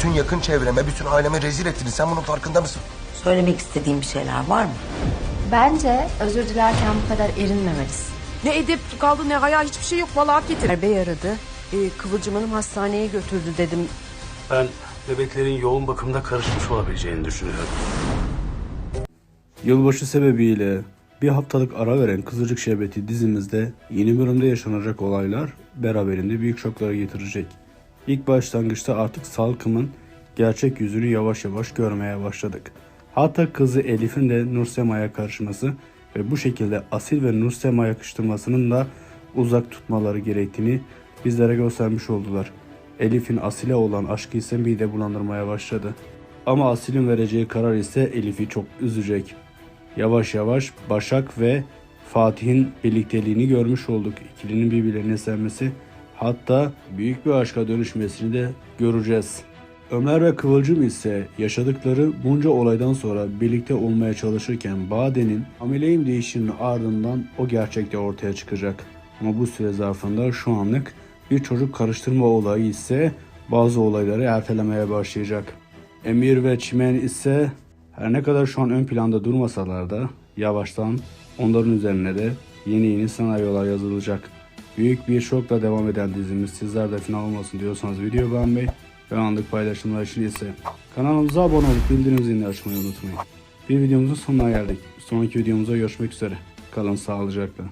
Bütün yakın çevreme, bütün aileme rezil ettiniz. Sen bunun farkında mısın? Söylemek istediğin bir şeyler var mı? Bence özür dilerken bu kadar erinmemelisin. Ne edep kaldı ne haya hiçbir şey yok. Vallahi hak getir. Bey aradı. Ee, Kıvılcım Hanım hastaneye götürdü dedim. Ben bebeklerin yoğun bakımda karışmış olabileceğini düşünüyorum. Yılbaşı sebebiyle bir haftalık ara veren Kızılcık Şerbeti dizimizde yeni bölümde yaşanacak olaylar beraberinde büyük şoklara getirecek. İlk başlangıçta artık Salkım'ın gerçek yüzünü yavaş yavaş görmeye başladık. Hatta kızı Elif'in de Nursema'ya karışması ve bu şekilde Asil ve Nursema yakıştırmasının da uzak tutmaları gerektiğini bizlere göstermiş oldular. Elif'in Asil'e olan aşkı ise mide bulandırmaya başladı. Ama Asil'in vereceği karar ise Elif'i çok üzecek. Yavaş yavaş Başak ve Fatih'in birlikteliğini görmüş olduk. İkilinin birbirlerini sevmesi hatta büyük bir aşka dönüşmesini de göreceğiz. Ömer ve Kıvılcım ise yaşadıkları bunca olaydan sonra birlikte olmaya çalışırken Bade'nin hamileyim değişiminin ardından o gerçekte ortaya çıkacak. Ama bu süre zarfında şu anlık bir çocuk karıştırma olayı ise bazı olayları ertelemeye başlayacak. Emir ve Çimen ise her ne kadar şu an ön planda durmasalar da yavaştan onların üzerine de yeni yeni senaryolar yazılacak. Büyük bir şokla devam eden dizimiz sizler de final olmasın diyorsanız video beğenmeyi ve anlık paylaşımlar için ise kanalımıza abone olup bildirim zilini açmayı unutmayın. Bir videomuzun sonuna geldik. Sonraki videomuzda görüşmek üzere. Kalın sağlıcakla.